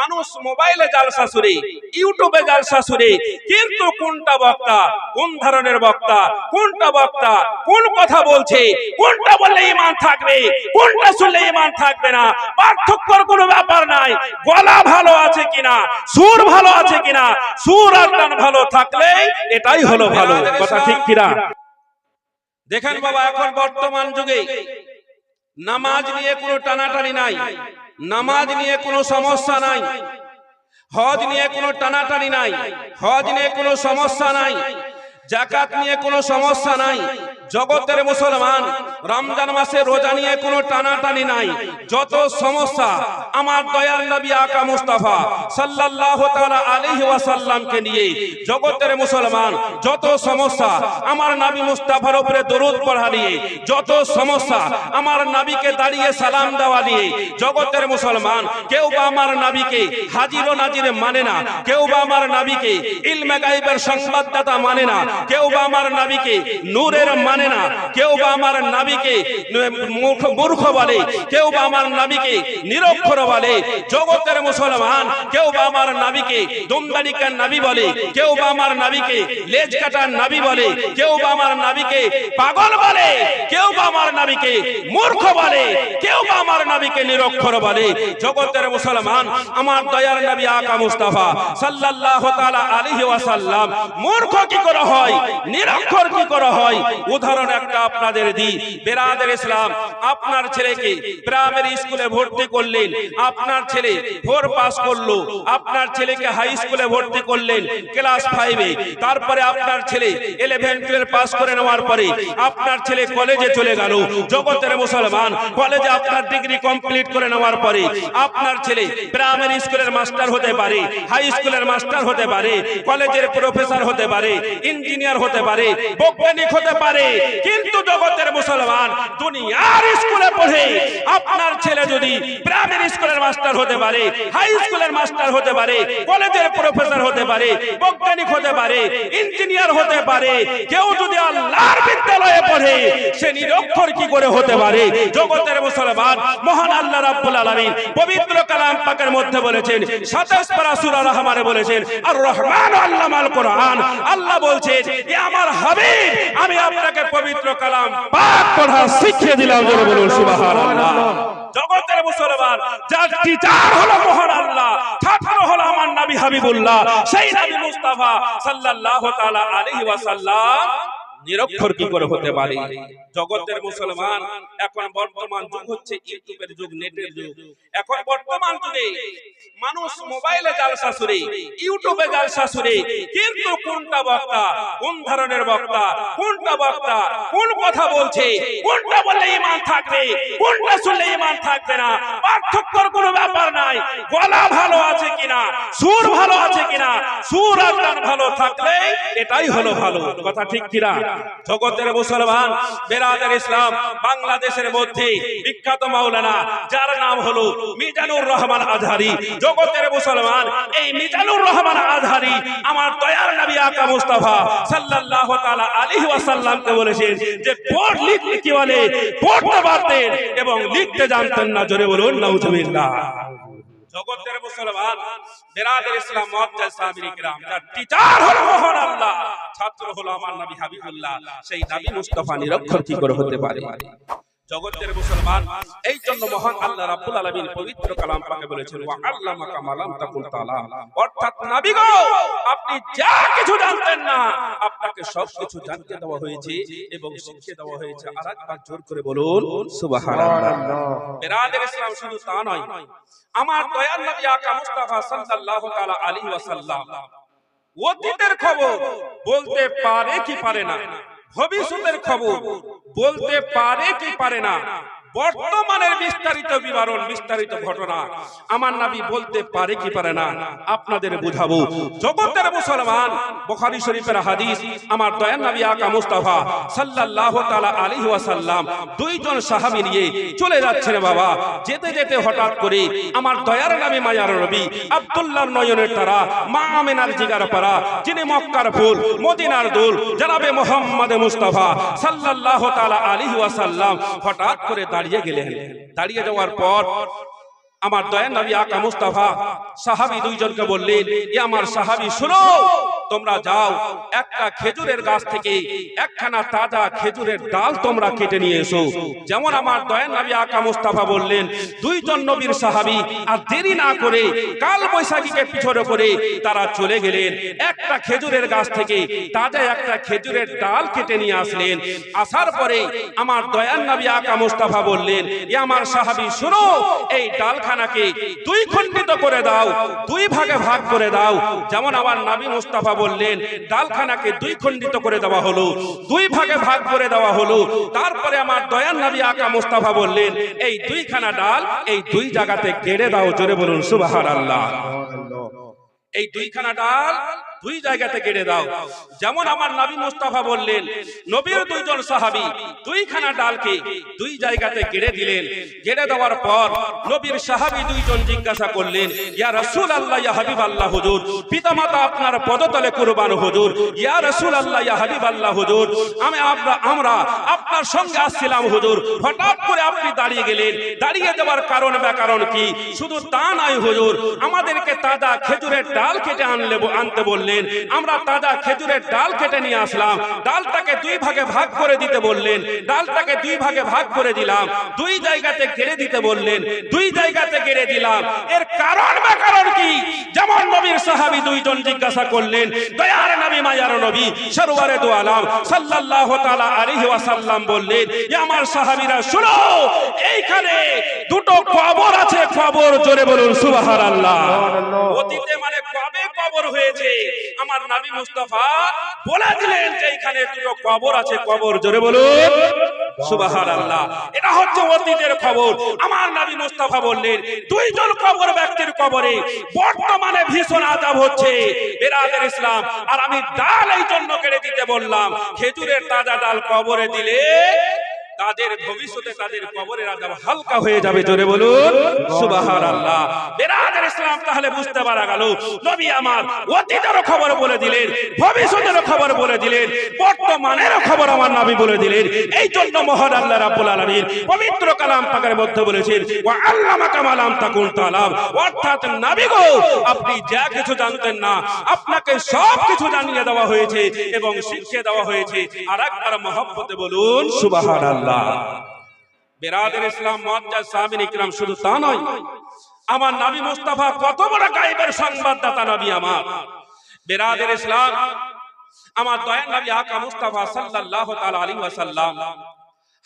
মানুষ মোবাইলে জালসা শুনে ইউটিউবে জালসা শুনে কিন্তু কোনটা বক্তা, কোন ধরনের বক্তা, কোনটা বক্তা, কোন কথা বলছে, কোনটা বললে ইমান থাকবে, কোনটা শুনলে ইমান থাকবে না, পার্থক্যর কোনো ব্যাপার নাই, গলা ভালো আছে কিনা, সুর ভালো আছে কিনা, সুর আর গান ভালো থাকলে এটাই হলো ভালো, কথা ঠিক কিনা? দেখেন বাবা, এখন বর্তমান যুগে নামাজ নিয়ে কোনো টানাটানি নাই। নামাজ নিয়ে কোনো সমস্যা নাই। হজ নিয়ে কোনো টানাটানি নাই। হজ নিয়ে কোনো সমস্যা নাই। জাকাত নিয়ে কোনো সমস্যা নাই। জগতের মুসলমান, রমজান মাসে রোজা নিয়ে কোনো টানাটানি নাই। যত সমস্যা, আমার দয়াল নবী আকা মুস্তাফা সাল্লাল্লাহু তাআলা আলাইহি ওয়াসাল্লামকে নিয়ে জগতের মুসলমান, যত সমস্যা, আমার নবী মুস্তাফার উপরে দরুদ পড়া নিয়ে, যত সমস্যা, আমার নবীকে দাঁড়িয়ে সালাম দেওয়া নিয়ে জগতের মুসলমান, কেউ বা আমার নবীকে হাজির ও নাজির মানে না, কেউ বা আমার নবীকে ইলমে গাইবের সংবাদদাতা মানে না কেউ বা আমার নবীকে নূরের মানে না। কেউ বা আমার নবীকে মূর্খ- বলে। কেউ বা আমার নবীকে নিরক্ষর বলে। জগতের মুসলমান কেউ বা আমার নবীকে দুমদানিকার নাবি বলে। কেউ বা আমার নবীকে লেজ কাটার নাবি বলে। কেউ বা আমার নবীকে পাগল বলে। কেউ বা আমার নাবিকে মূর্খ বলে। কেউ বা আমার নাবিকে নিরক্ষর বলে। জগতের মুসলমান, আমার দয়ার নাবি আকা মুস্তাফা সাল্লাল্লাহু তাআলা আলাইহি ওয়াসাল্লাম মূর্খ কি করে হয়? নিরক্ষর কি করে হয়? উদাহরণ একটা আপনাদের দিই। বেরাদের ইসলাম, আপনার ছেলেকে প্রাইমারি স্কুলে ভর্তি করলেন, আপনার ছেলে ফোর পাস করল, আপনার ছেলেকে হাই স্কুলে ভর্তি করলেন ক্লাস ফাইভে। তারপরে আপনার ছেলে ইলেভেন টুয়েলভ পাস করে নেওয়ার পরে আপনার ছেলে কলেজে চলে গেল। জগতের মুসলমান, কলেজে আপনার ডিগ্রি কমপ্লিট করে নেওয়ার পরে আপনার ছেলে প্রাইমারি স্কুলের মাস্টার হতে পারে, হাই স্কুলের মাস্টার হতে পারে, কলেজের প্রফেসর হতে পারে ইঞ্জিনিয়ার হতে পারে, বৈজ্ঞানিক হতে পারে, কিন্তু জগতের মুসলমান দুনিয়ার স্কুলে পড়ে, আপনার ছেলে যদি প্রাইমারি স্কুলের মাস্টার হতে পারে হাই স্কুলের মাস্টার হতে পারে, কলেজের প্রফেসর হতে পারে, বৈজ্ঞানিক হতে পারে ইঞ্জিনিয়ার হতে পারে, কেউ যদি আল্লাহর বিদ্যালয়ে পড়ে, সে নিরক্ষর কি করে হতে পারে? জগতের মুসলমান, মহান আল্লাহ রাব্বুল আলামিন পবিত্র কালাম পাকের মধ্যে বলেছেন 27 পারা সূরা রহমানে বলেছেন, আর রহমান আল্লামাল কোরআন, আল্লাহ বলছেন এ আমার হাবিব। হাবিবুল্লাহ। সেই নবী মুস্তাফা সাল্লাল্লাহু তাআলা আলাইহি ওয়াসাল্লাম নিরক্ষর কি করে হতে পারে? জগতের মুসলমান এখন বর্তমান যুগ হচ্ছে ইউটিউবের যুগ নেটের যুগ। এখন বর্তমান যুগে মানুষ মোবাইলে জালসা শুনে ইউটিউবে জালসা শুনে কিন্তু কোনটা বক্তা? কোন ধরনের বক্তা? কোনটা বক্তা? কোন কথা বলছে? কোনটা বললে ইমান থাকবে? কোনটা শুনলে ইমান থাকবে না? পার্থক্যর কোনো ব্যাপার নাই। গলা ভালো আছে কিনা? সুর ভালো আছে কিনা? সুর আর গান ভালো থাকলে এটাই হলো ভালো। কথা ঠিক কিনা? জগতের মুসলমান বেরাদের ইসলাম বাংলাদেশের মধ্যে বিখ্যাত মাওলানা যার নাম হলো মিজানুর রহমান আজহারি। জগতের মুসলমান এই মিজানুর রহমান আজহারি আমার দয়ার নবী আকা মুস্তাফা সাল্লাল্লাহু তাআলা আলাইহি ওয়াসাল্লামকে বলেছেন যে পড় লিখতে কি বলে? পড়তে পারতেন এবং লিখতে জানতেন না জোরে বলুন নাউজুবিল্লাহ। জগতের মুসলমান, বেরাদের ইসলাম মুআজ্জাজ সাহাবির কিরাম তার টিচার হলো মহান আল্লাহ, ছাত্র হলো আমার নবী হাবিবুল্লাহ, সেই নবী মুস্তফা নিরক্ষর কি করে হতে পারে? জগতের মুসলমান। এই জন্য মহান আল্লাহ রাব্বুল আলামিন পবিত্র কালাম পাকে বলেছেন, ওয়া আল্লামাকা মা লাম তাকুন তাআলাম অর্থাৎ নবী গো, আপনি যা কিছু জানতেন না, আপনাকে সব কিছু জানতে দেওয়া হয়েছে এবং শিখিয়ে দেওয়া হয়েছে। আরেকবার জোর করে বলুন, সুবহানাল্লাহ। বেরাদের ইসলাম শুধু তা নয়, আমার দয়াল নবী আকা মুস্তাফা সাল্লাল্লাহু তাআলা আলাইহি ওয়াসাল্লাম অতীতের খবর বলতে পারে কি পারে না? ভবিষ্যতের খবর। বলতে পারে কি পারে না। বর্তমানের বিস্তারিত বিবরণ, বিস্তারিত ঘটনা আমার নবী বলতে পারে কি পারে না, আপনাদের বুঝাবো। জগতের মুসলমান, বুখারী শরীফের হাদিস, আমার দয়ান নবী আকা মুস্তাফা সাল্লাল্লাহু তাআলা আলাইহি ওয়াসাল্লাম দুইজন সাহাবী নিয়ে চলে যাচ্ছেন বাবা। যেতে যেতে হঠাৎ করে আমার দয়ার নবী মায়ার নবী আব্দুল্লাহর নয়নের তারা মা আমিনার জিগার পারা যিনি মক্কার ফুল, মদিনার দুল, জনাবে মোহাম্মদ মুস্তাফা সাল্লাল্লাহু তাআলা আলাইহি ওয়াসাল্লাম হঠাৎ করে দাঁড়িয়ে গেলেন। দাঁড়িয়ে যাওয়ার পর আমার দয়ান নবী আকা মুস্তাফা, সাহাবি দুইজনকে বললেন, এ আমার সাহাবি, শুনো! তোমরা যাও, একটা খেজুরের গাছ থেকে একখানা তাজা খেজুরের ডাল তোমরা কেটে নিয়ে এসো। যেমন আমার দয়ান নবী আকা মুস্তাফা বললেন, দুইজন নবীর সাহাবি আর দেরি না করে কাল বৈশাখীকে পিছনে করে তারা চলে গেলেন, একটা খেজুরের গাছ থেকে তাজা একটা খেজুরের ডাল কেটে নিয়ে আসলেন। আসার পরে আমার দয়ান নবী আকা মুস্তাফা বললেন, এ আমার সাহাবি, শুনো, এই ডালখানাকে দুই খণ্ডিত করে দাও, দুই ভাগে ভাগ করে দাও। যেমন আমার নবী মুস্তাফা বললেন ডালখানাকে দুই খণ্ডিত করে দেওয়া হলো দুই ভাগে ভাগ করে দেওয়া হলো। তারপরে আমার দয়ান নবী আকা মুস্তাফা বললেন এই দুইখানা ডাল এই দুই জায়গাতে কেড়ে দাও জোরে বলুন সুবাহার আল্লাহ এই দুইখানা ডাল দুই জায়গাতে কেড়ে দাও। যেমন আমার নবী মুস্তাফা বললেন নবীর দুইজন সাহাবী, দুইখানা ডালকে দুই জায়গাতে কেড়ে দিলেন। কেড়ে দেওয়ার পর নবীর সাহাবী দুইজন জিজ্ঞাসা করলেন, ইয়া রাসূল আল্লাহ ইয়া হাবিব আল্লাহ হুজুর, পিতামাতা আপনার পদতলে কুরবান, হুজুর, ইয়া রাসূল আল্লাহ ইয়া হাবিব আল্লাহ হুজুর, আমি আমরা আমরা আপনার সঙ্গে আসছিলাম, হুজুর, হঠাৎ করে আপনি দাঁড়িয়ে গেলেন। দাঁড়িয়ে যাওয়ার কারণ বা কারণ কি? শুধু তা নয়, হুজুর, আমাদেরকে তাজা খেজুরের ডাল কেটে আনলে, আনতে বললেন আমরা তাজা খেজুরের ডাল কেটে নিয়ে আসলাম। ডালটাকে দুই ভাগে ভাগ করে দিতে বললেন, ডালটাকে দুই ভাগে ভাগ করে দিলাম। দুই জায়গাতে গেড়ে দিতে বললেন, দুই জায়গাতে গেড়ে দিলাম। এর কারণ বা কারণ কি? যেমন নবীর সাহাবী দুইজন জিজ্ঞাসা করলেন, দয়ার নবী, মায়ার নবী সরওয়ারে দু আলাম, সাল্লাল্লাহু তাআলা আলাইহি ওয়াসাল্লাম বললেন আমার সাহাবীরা, শুনো এইখানে দুটো কবর আছে কবর জোরে বলুন সুবহানাল্লাহ। অতীতে মানে কবে কবর হয়েছে? আমার নবী মুস্তাফা বলে দিলেন যে এখানে দুটো কবর আছে কবর জোরে বলুন সুবহানাল্লাহ। এটা হচ্ছে অতীতের খবর। আমার নবী মুস্তাফা বললেন দুইজন কবর ব্যক্তির কবরে বর্তমানে ভীষণ আযাব হচ্ছে। বেরাদের ইসলাম আর আমি ডাল এই জন্য কেড়ে দিতে বললাম খেজুরের তাজা ডাল কবরে দিলে তাদের ভবিষ্যতে তাদের কবরের আযাব হালকা হয়ে যাবে, জোরে বলুন। সুবহানাল্লাহ। বেরাদের ইসলাম তাহলে বুঝতে পারা গেল, নবী আমার খবর বলে দিলেন খবর বলে দিলেন খবর আমার নবী বলে দিলেন। এই জন্য মহান আল্লাহ রাব্বুল আলামিন পবিত্র কালাম পাকের মধ্যে বলেছেন, ওয়া আল্লামা কামালাম তাকুন অর্থাৎ নবী গো, আপনি যা কিছু জানতেন না, আপনাকে সব কিছু জানিয়ে দেওয়া হয়েছে এবং শিখিয়ে দেওয়া হয়েছে। আর একবার মহব্বতে বলুন, সুবহানাল্লাহ। বেরাদের ইসলাম সাহাবীন ইকরাম শুধু তা নয়, আমার নবী মুস্তাফা কত বড় গায়েবের সংবাদদাতা নবী আমার। বেরাদের ইসলাম, আমার দয়াল নবী আকা মুস্তাফা সাল্লাল্লাহু তাআলা আলাইহি ওয়াসাল্লাম।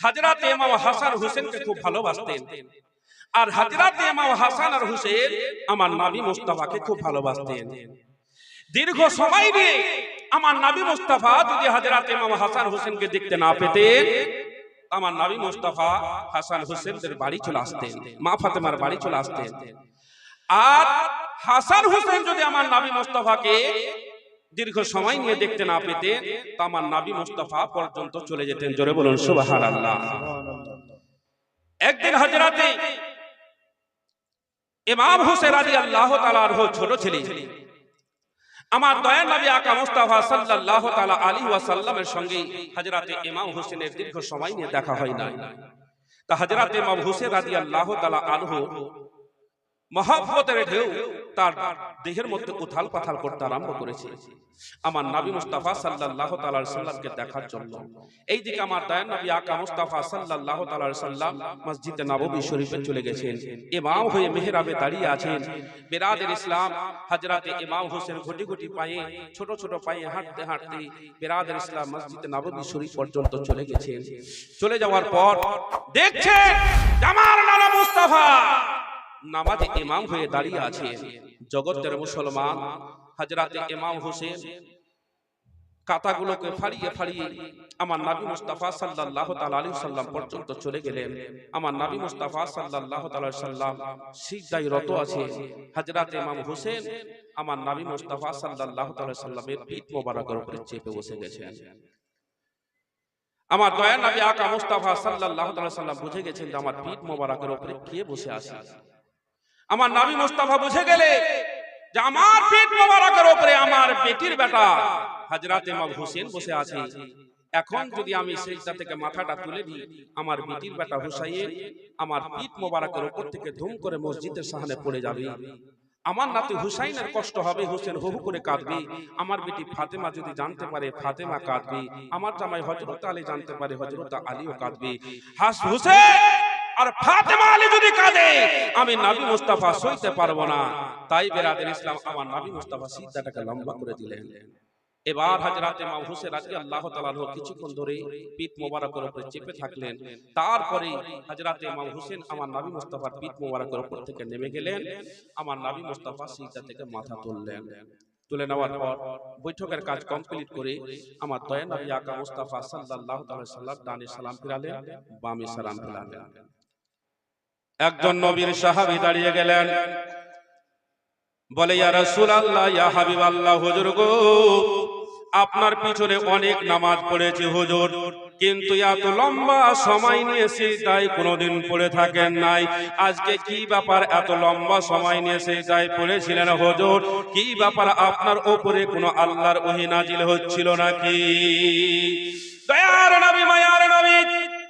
হযরত ইমাম হাসান হোসেনকে খুব ভালোবাসতেন। আর হযরত ইমাম হাসান আর হোসেন আমার নবী মুস্তাফাকে খুব ভালোবাসতেন। দীর্ঘ সময় নিয়ে আমার নবী মুস্তাফা যদি হযরত ইমাম হাসান হোসেনকে দেখতে না পেতেন আমার নবী মুস্তাফা হাসান হোসেনদের বাড়ি চলে আসতেন, মা ফাতেমার বাড়ি চলে আসতেন। আর হাসান হোসেন যদি আমার নবী মুস্তাফাকে দীর্ঘ সময় নিয়ে দেখতে না পেতেন, তা আমার নবী মুস্তাফা পর্যন্ত চলে যেতেন। জোরে বলুন, সুবহানাল্লাহ। একদিন হযরতে ইমাম হোসেন রাদিয়াল্লাহু তাআলা ছোট ছেলে আমার দয়া নবী আকা মুস্তাফা সাল্লাল্লাহু তাআলা আলাইহি ওয়াসাল্লামের সঙ্গে হযরতে ইমাম হোসেনের দীর্ঘ সময় নিয়ে দেখা হয় না তা হযরতে ইমাম হোসেন রাদিয়াল্লাহু তাআলা আনহু মহব্বতের ঢেউ তার দেহের মধ্যে উথাল পাথাল করতে আরম্ভ করেছে। আমার নবী মুস্তাফা সাল্লাল্লাহু তাআলা সাল্লামকে দেখার জন্য। এইদিকে আমার দয়ার নবী আকা মুস্তাফা সাল্লাল্লাহু তাআলা সাল্লাম মসজিদে নববী শরীফে চলে গেছেন। ইমাম হয়ে মেহরাবে দাঁড়িয়ে আছেন। বেরাদের ইসলাম হযরতে ইমাম হোসেন ঘটি ঘটি পায়ে, ছোট ছোট পায়ে হাঁটতে হাঁটতে বেরাদের ইসলাম মসজিদে নববী শরীফ পর্যন্ত চলে গেছেন। চলে যাওয়ার পর দেখছে আমার নানা মুস্তাফা! নামাজে ইমাম হয়ে দাঁড়িয়ে আছে। জগতের মুসলমান হজরতে ইমাম হোসেন, কাতাগুলোকে ফাড়িয়ে ফাড়িয়ে আমার নাবি মুস্তাফা তাআলা আলাইহি সাল্লাম পর্যন্ত চলে গেলেন। আমার নাবি মুস্তাফা সাল্লাল্লাহু তাআলা সাল্লাম সিজদায় রত আছে। হযরত ইমাম হোসেন আমার নাবি মুস্তাফা সাল্লাল্লাহু তাআলা সাল্লামের পিঠ মোবারকের উপরে চেপে বসে গেছেন। আমার দয়া নবী আকা মুস্তাফা সাল্লাল্লাহু তাআলা সাল্লাম বুঝে গেছেন যে আমার পিঠ মোবারকের উপরে কে বসে আছে। আমার নবী মুস্তাফা বুঝে গেলে যে আমার পেট মোবারকের উপরে আমার বেটির বেটা হযরত ইমাম হোসেন বসে আছে। এখন যদি আমি সেইটা থেকে মাথাটা তুলে দিই, আমার বিটির বেটা হুসাইন আমার পিঠ মোবারকের উপর থেকে ধুম করে মসজিদের সামনে পড়ে যাবে। আমার নাতি হুসাইনের কষ্ট হবে হোসেন হু করে কাঁদবে। আমার বেটি ফাতেমা যদি জানতে পারে, ফাতেমা কাঁদবে। আমার জামাই হজরত আলী জানতে পারে হজরত আলীও কাঁদবে। হাস হুসেন আর ফাতেমা আলী যদি কাঁদে, আমি নবী মুস্তাফা সইতে পারব না। তাই বেরাদের ইসলাম আমার নবী মুস্তাফা সিদ্ধাটাকে লম্বা করে দিলেন। এবার হাজরাতে মা হুসেন রাদিয়াল্লাহু তাআলা কিছুক্ষণ ধরে পিঠ মোবারকের উপরে চেপে থাকলেন। তারপরে হাজরাতে মা হুসেন আমার নবী মুস্তাফার পিঠ মোবারকের উপর থেকে নেমে গেলেন। আমার নবী মুস্তাফা সিজদা থেকে মাথা তুললেন। তুলে নেওয়ার পর বৈঠকের কাজ কমপ্লিট করে আমার দয়া নবী আকা মুস্তাফা সাল্লাল্লাহু তাআলা সাল্লাম ডানে সালাম ফিরালেন, বামে সালাম ফিরালেন। একজন নবীর সাহাবী দাঁড়িয়ে গেলেন। বলে, ইয়া রাসূলুল্লাহ, ইয়া হাবিব আল্লাহ হুজুর গো, আপনার পিছনে অনেক নামাজ পড়েছি হুজুর, কিন্তু এত লম্বা সময় নিয়ে সিজদায় কোনোদিন পড়ে থাকেন নাই। আজকে কি ব্যাপার এত লম্বা সময় নিয়ে সিজদায় পড়েছিলেন হুজুর? কি ব্যাপার আপনার উপরে কোনো আল্লাহর ওহী নাজিল হচ্ছিল নাকি? দয়ার নবী, মায়ার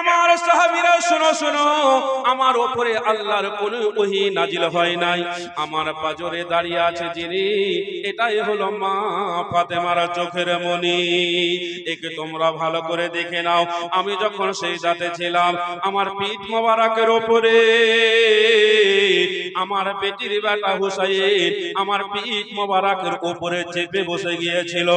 আমার সাহাবীরা, শোনো শোনো, আমার ওপরে আল্লাহর কোন ওহী নাজিল হয় নাই। আমার পাজরে দাঁড়িয়ে আছে যিনি, এটাই হলো মা ফাতেমার চোখের মনি একে তোমরা ভালো করে দেখে নাও। আমি যখন সেই দাতে ছিলাম, আমার পিঠ মোবারকের ওপরে, আমার বেটির বেটা হুসাইন আমার পিঠ মোবারকের উপরে চেপে বসে গিয়েছিল।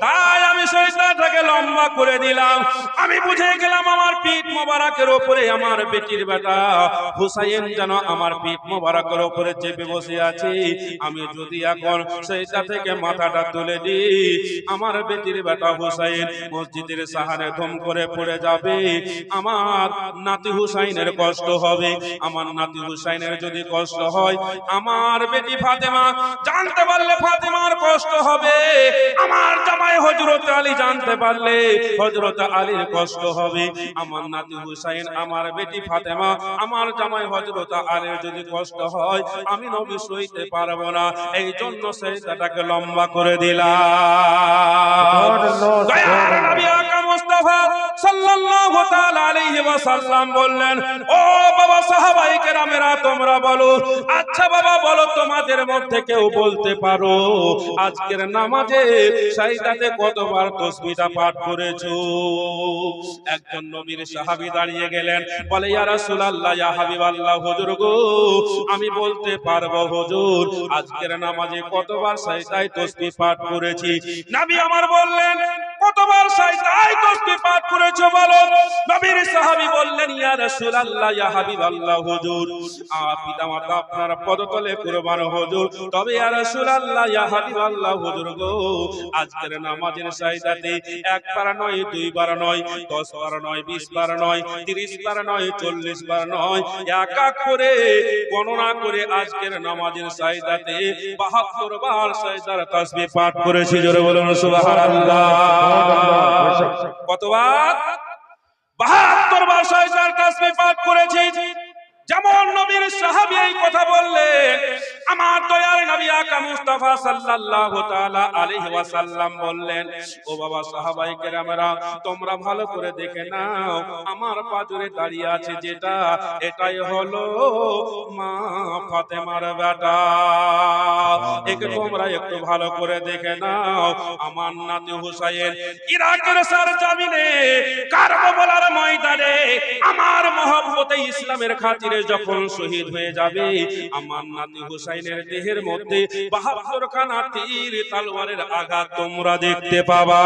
তাই আমি সেই শরীরটাকে লম্বা করে দিলাম। আমি বুঝে গেলাম আমার পিঠ মোবারকের উপরে আমার বেটির বেটা। হুসাইন যেন আমার পিঠ মোবারকের উপরে চেপে বসে আছে। আমি যদি এখন সেইটা থেকে মাথাটা তুলে দিই, আমার বেটির বেটা হুসাইন মসজিদের সাহারে ধম করে পড়ে যাবে। আমার নাতি হুসাইনের কষ্ট হবে। আমার নাতি হুসাইনের যদি কষ্ট হয়, আমার বেটি ফাতেমা জানতে পারলে ফাতেমার কষ্ট হবে। আমার জামাই হজরত আলী জানতে পারলে হজরত আলীর কষ্ট হবে। আমার নাতি হুসাইন আমার বেটি ফাতেমা আমার জামাই হজরত আরে যদি কষ্ট হয় আমি নবী সইতে পারব না। এই জন্য সেইটাকে লম্বা করে দিলাম। আচ্ছা কতবার পাঠ একজন নবীর দাঁড়িয়ে গেলেন, বলে, ইয়া রাসূলুল্লাহ গো, আমি বলতে পারব হুজুর, আজকের নামাজে কতবার সাইদায় তাসবিহ পাঠ করেছি? নবী আমার বললেন কতবার সাজদায় তাসবিহ পাঠ করেছ বলো। নবীর সাহাবী বললেন, ইয়া রাসূলুল্লাহ, ইয়া হাবিবাল্লাহ, হুজুর। আপনার পদতলে কুরবান, হুজুর। তবে ইয়া রাসূলুল্লাহ, ইয়া হাবিবাল্লাহ, হুজুর গো, আজকের নামাজের সাজদাতে একবার নয়, দুইবার নয় দশ বার নয় বিশ বার নয় তিরিশ বার নয় চল্লিশ বার নয়। এক এক করে গণনা করে আজকের নামাজের সাজদাতে বাহাত্তর বার সাজদার তাসবিহ পাঠ করেছি। জোরে বলুন, সুবহানাল্লাহ। কতবার বাহাত্তর বার সাজদার তাসবিহ পাঠ করেছি যেমন নবীর সাহাবী এই কথা বললেন, আমার দয়ার নবী আকা মুস্তাফা সাল্লাল্লাহু তাআলা আলাইহি ওয়াসাল্লাম বললেন, ও বাবা সাহাবাই কেরামেরা, তোমরা ভালো করে দেখে নাও, আমার পাজরে দাঁড়িয়ে আছে যেটা, এটাই হলো মা ফাতেমার বেটা। একে তোমরা একটু ভালো করে দেখে নাও, আমার নাতি হুসাইন ইরাকের সার জামিনে কারবালার ময়দানে আমার মহব্বতে ইসলামের খাতিরে যখন শহীদ হয়ে যাবে, আমার নাতি হুসাইনের দেহের মধ্যে বাহাত্তর খানা তীর তালোয়ারের আঘাত তোমরা দেখতে পাবা।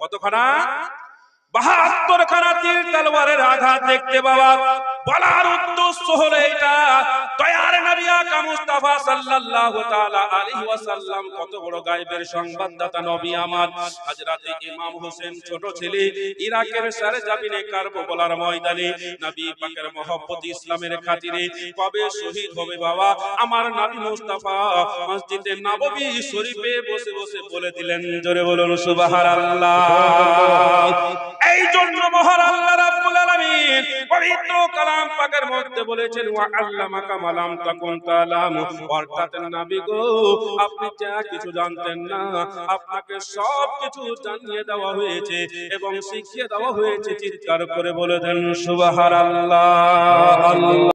কতখানা? বাহাত্তর খানা তীর তালোয়ারের আঘাত দেখতে বাবা বলার উদ্দেশ্য হলো এটা। দয়ার নবী আকা মুস্তাফা সাল্লাল্লাহু তাআলা আলাইহি ওয়াসাল্লাম কত বড় গায়বের সংবাদদাতা নবী আমার। হযরতে ইমাম হোসেন ছোট ছেলে ইরাকের সারজাবিনে কারবালার ময়দানে নবী পাকের মহব্বত ইসলামের খাতিরে কবে শহীদ হবে বাবা? আমার নবী মুস্তাফা মসজিদে নববী শরীফে বসে বসে বলে দিলেন জোরে বলুন সুবহানাল্লাহ। এই জন্য মহান আল্লাহ রাব্বুল আলামিন। পবিত্র কালাম পাকের মধ্যে বলেছেন, ওয়া আল্লামাকা তাকুন অর্থাৎ নবী গো, আপনি যা কিছু জানতেন না, আপনাকে সব কিছু জানিয়ে দেওয়া হয়েছে এবং শিখিয়ে দেওয়া হয়েছে। চিৎকার করে বলে দেন, সুবহানাল্লাহ